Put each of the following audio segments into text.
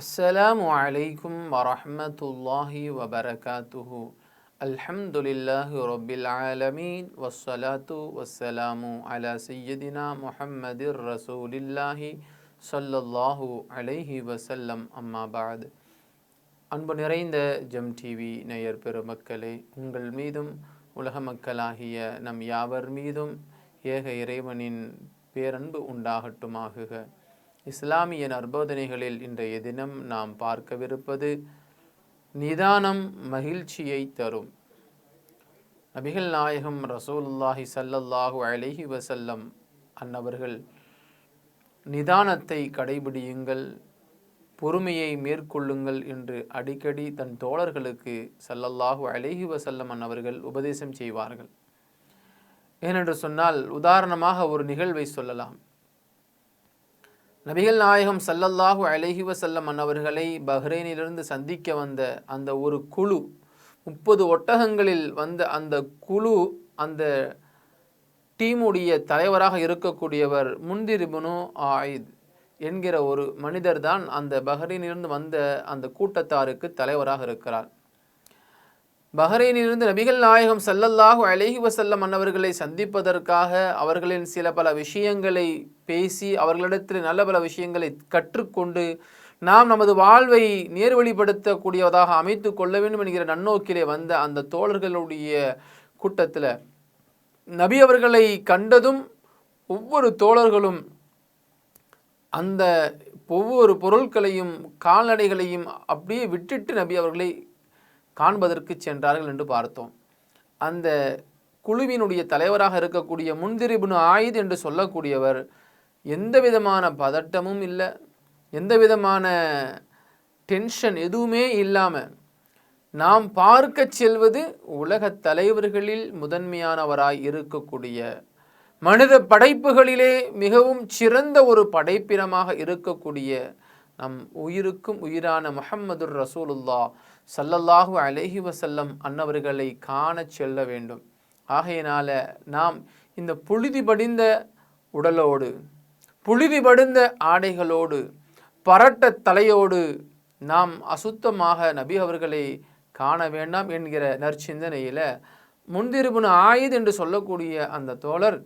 السلام عليكم ورحمة الله وبركاته الحمد لله رب العالمين والصلاة والسلام على سيدنا محمد رسول الله صلى الله عليه وسلم أما بعد அன்பு நிறைந்த GeM TV நேயர் பெருமக்களே உங்கள் மீதும் உலக மக்களாகிய நம் யாவர் மீதும் ஏக இறைவனின் பேரன்பு உண்டாகட்டுமாகுக இஸ்லாமிய நற்போதனைகளில் இன்றைய தினம் நாம் பார்க்கவிருப்பது நிதானம் மகிழ்ச்சியை தரும். நபிகள் நாயகம் ரசூலுல்லாஹி சல்லல்லாஹு அலஹி வசல்லம் அன்னவர்கள் நிதானத்தை கடைபிடியுங்கள் பொறுமையை மேற்கொள்ளுங்கள் என்று அடிக்கடி தன் தோழர்களுக்கு சல்லல்லாஹு அலஹி வசல்லம் அன்னவர்கள் உபதேசம் செய்வார்கள். ஏனென்று சொன்னால் உதாரணமாக ஒரு நிகழ்வை சொல்லலாம். நபிகள் நாயகம் சல்லல்லாஹு அலஹி வஸல்லம் அன்னவர்களை பஹ்ரைனிலிருந்து சந்திக்க வந்த அந்த ஒரு குழு முப்பது ஒட்டகங்களில் வந்த அந்த குழு அந்த டீமுடைய தலைவராக இருக்கக்கூடியவர் முந்திரிபுனு ஆயித் என்கிற ஒரு மனிதர் தான் அந்த பஹ்ரைனிலிருந்து வந்த அந்த கூட்டத்தாருக்கு தலைவராக இருக்கிறார். பஹ்ரைனிலிருந்து நபிகள் நாயகம் சல்லல்லாஹு அலைஹி வசல்லம் அன்னவர்களை சந்திப்பதற்காக அவர்களின் சில பல விஷயங்களை பேசி அவர்களிடத்தில் நல்ல பல விஷயங்களை கற்றுக்கொண்டு நாம் நமது வாழ்வை நேர்வழிப்படுத்தக்கூடியதாக அமைத்து கொள்ள வேண்டும் என்கிற நன்னோக்கிலே வந்த அந்த தோழர்களுடைய கூட்டத்தில் நபி அவர்களை கண்டதும் ஒவ்வொரு தோழர்களும் அந்த ஒவ்வொரு பொருட்களையும் கால்நடைகளையும் அப்படியே விட்டுட்டு நபி அவர்களை காண்பதற்கு சென்றார்கள் என்று பார்த்தோம். அந்த குழுவினுடைய தலைவராக இருக்கக்கூடிய முன்திரிபுனு ஆயுத் என்று சொல்லக்கூடியவர் எந்த விதமான பதட்டமும் இல்லை எந்த விதமான டென்ஷன் எதுவுமே இல்லாமல் நாம் பார்க்க செல்வது உலகத் தலைவர்களில் முதன்மையானவராய் இருக்கக்கூடிய மனித படைப்புகளிலே மிகவும் சிறந்த ஒரு படைப்பினமாக இருக்கக்கூடிய நம் உயிருக்கும் உயிரான முஹம்மதுர் ரசூலுல்லா சல்லல்லாஹு அலைஹி வசல்லம் அன்னவர்களை காண செல்ல வேண்டும். ஆகையினால நாம் இந்த புழுதி படிந்த உடலோடு புழுதி படிந்த ஆடைகளோடு பரட்ட தலையோடு நாம் அசுத்தமாக நபி அவர்களை காண வேண்டாம் என்கிற நற்சிந்தனையில் முன்திருபுன ஆயுது என்று சொல்லக்கூடிய அந்த தோழர்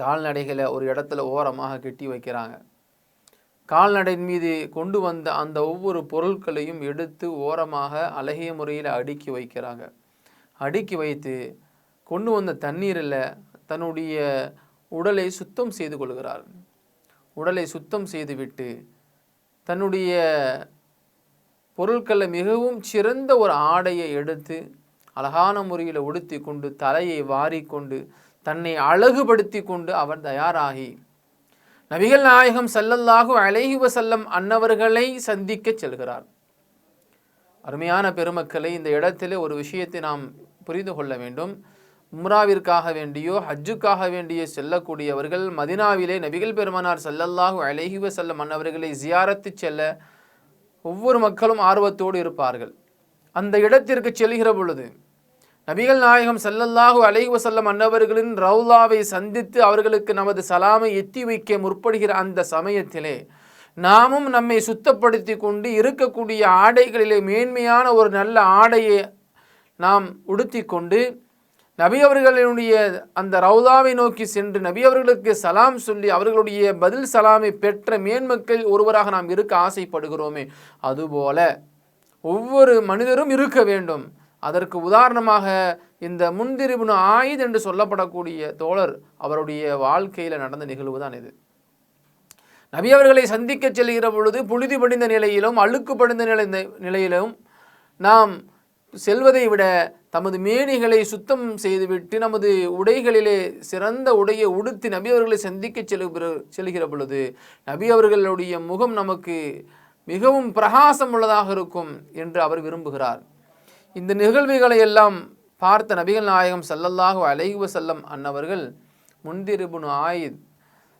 கால்நடைகளை ஒரு இடத்துல ஓரமாக கட்டி வைக்கிறாங்க. கால்நடையின் மீது கொண்டு வந்த அந்த ஒவ்வொரு பொருட்களையும் எடுத்து ஓரமாக அழகிய முறையில் அடுக்கி வைக்கிறாங்க. அடுக்கி வைத்து கொண்டு வந்த தண்ணீரில் தன்னுடைய உடலை சுத்தம் செய்து கொள்கிறார். உடலை சுத்தம் செய்துவிட்டு தன்னுடைய பொருட்களை மிகவும் சிறந்த ஒரு ஆடையை எடுத்து அழகான முறையில் உடுத்தி கொண்டு தலையை வாரிக்கொண்டு தன்னை அழகுபடுத்தி கொண்டு அவர் தயாராகி நபிகள் நாயகம் சல்லல்லாஹு அலைஹி வசல்லம் அன்னவர்களை சந்திக்க செல்கிறார். அருமையான பெருமக்களை இந்த இடத்திலே ஒரு விஷயத்தை நாம் புரிந்து கொள்ள வேண்டும். உம்ராவிற்காக வேண்டியோ ஹஜ்ஜுக்காக வேண்டியோ செல்லக்கூடியவர்கள் மதினாவிலே நபிகள் பெருமானார் சல்லல்லாஹு அலைஹி வசல்லம் அன்னவர்களை ஜியாரத்து செல்ல ஒவ்வொரு மக்களும் ஆர்வத்தோடு இருப்பார்கள். அந்த இடத்திற்கு செல்கிற பொழுது நபிகள் நாயகம் செல்லல்லாஹு அலைஹி வசல்லம் அன்னவர்களின் ரவுலாவை சந்தித்து அவர்களுக்கு நமது சலாமை எத்தி வைக்க முற்படுகிற அந்த சமயத்திலே நாமும் நம்மை சுத்தப்படுத்தி கொண்டு இருக்கக்கூடிய ஆடைகளிலே மேன்மையான ஒரு நல்ல ஆடையை நாம் உடுத்தி கொண்டு நபி அவர்களுடைய அந்த ரவுதாவை நோக்கி சென்று நபி அவர்களுக்கு சலாம் சொல்லி அவர்களுடைய பதில் சலாமை பெற்ற மேன்மக்கள் ஒருவராக நாம் இருக்க ஆசைப்படுகிறோமே. அதுபோல ஒவ்வொரு மனிதரும் இருக்க வேண்டும். அதற்கு உதாரணமாக இந்த முன்திரிபுன ஆயுத் என்று சொல்லப்படக்கூடிய தோழர் அவருடைய வாழ்க்கையில் நடந்த நிகழ்வு தான் இது. நபி அவர்களை சந்திக்க செல்கிற பொழுது புழுதி படிந்த நிலையிலும் அழுக்கு படிந்த நிலை நிலையிலும் நாம் செல்வதை விட தமது மேனிகளை சுத்தம் செய்துவிட்டு நமது உடைகளிலே சிறந்த உடையை உடுத்தி நபி அவர்களை சந்திக்க செல்கிற செல்கிற பொழுது நபி அவர்களுடைய முகம் நமக்கு மிகவும் பிரகாசம் உள்ளதாக இருக்கும் என்று அவர் விரும்புகிறார். இந்த நிகழ்வுகளை எல்லாம் பார்த்த நபிகள் நாயகம் சல்லல்லாஹு அலைவு வசல்லம் அன்னவர்கள் முன்திருபுனு ஆயித்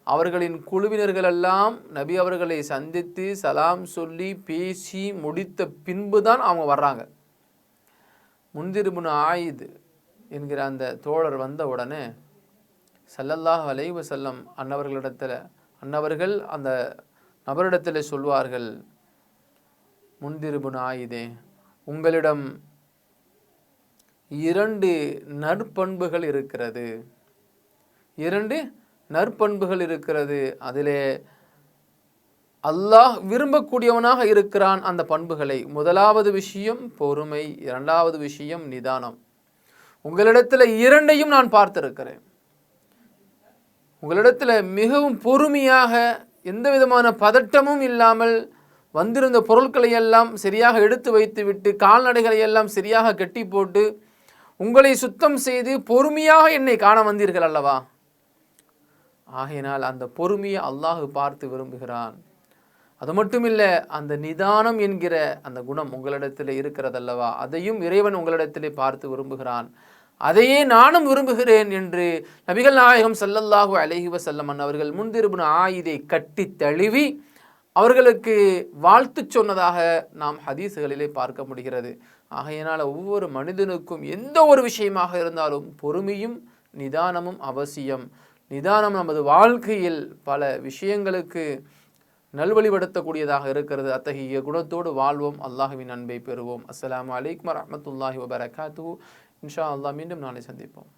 அவர்களின் குழுவினர்களெல்லாம் நபி அவர்களை சந்தித்து சலாம் சொல்லி பேசி முடித்த பின்பு தான் அவங்க வர்றாங்க. முன்திருபுனு ஆயுது என்கிற அந்த தோழர் வந்த உடனே ஸல்லல்லாஹு அலைஹி செல்லம் அன்னவர்களிடத்தில் அன்னவர்கள் அந்த நபரிடத்தில் சொல்வார்கள் முன்திருபுன் ஆயுதே உங்களிடம் இரண்டு நற்பண்புகள் இருக்கிறது. இரண்டு நற்பண்புகள் இருக்கிறது. அதிலே அல்லாஹ் விரும்பக்கூடியவனாக இருக்கிறான் அந்த பண்புகளை. முதலாவது விஷயம் பொறுமை இரண்டாவது விஷயம் நிதானம். உங்களிடத்தில் இரண்டையும் நான் பார்த்திருக்கிறேன். உங்களிடத்தில் மிகவும் பொறுமையாக எந்த விதமான பதட்டமும் இல்லாமல் வந்திருந்த பொருட்களை எல்லாம் சரியாக எடுத்து வைத்துவிட்டு கால்நடைகளை எல்லாம் சரியாக கட்டி போட்டு உங்களை சுத்தம் செய்து பொறுமையாக என்னை காண வந்தீர்கள் அல்லவா? ஆகையினால் அந்த பொறுமையை அல்லாஹ் பார்த்து விரும்புகிறான். அது மட்டும் இல்லை அந்த நிதானம் என்கிற அந்த குணம் உங்களிடத்தில் இருக்கிறதல்லவா? அதையும் இறைவன் உங்களிடத்திலே பார்த்து விரும்புகிறான். அதையே நானும் விரும்புகிறேன் என்று நபிகள் நாயகம் சல்லல்லாஹு அலஹி வஸல்லம் அவர்கள் முன்திருபின் ஆயுதை கட்டி தழுவி அவர்களுக்கு வாழ்த்து சொன்னதாக நாம் ஹதீஸுகளிலே பார்க்க முடிகிறது. ஆகையினால் ஒவ்வொரு மனிதனுக்கும் எந்த ஒரு விஷயமாக இருந்தாலும் பொறுமையும் நிதானமும் அவசியம். நிதானம் நமது வாழ்க்கையில் பல விஷயங்களுக்கு நல்வழிபடுத்தக்கூடியதாக இருக்கிறது. அத்தகைய குணத்தோடு வாழ்வோம். அல்லாஹுவின் அன்பை பெறுவோம். அஸ்லாம் அலைக்கும் வரஹ்மத்துல்லாஹி வபரகாத்து இன்ஷா அல்லாஹ் மீண்டும் நாளை சந்திப்போம்.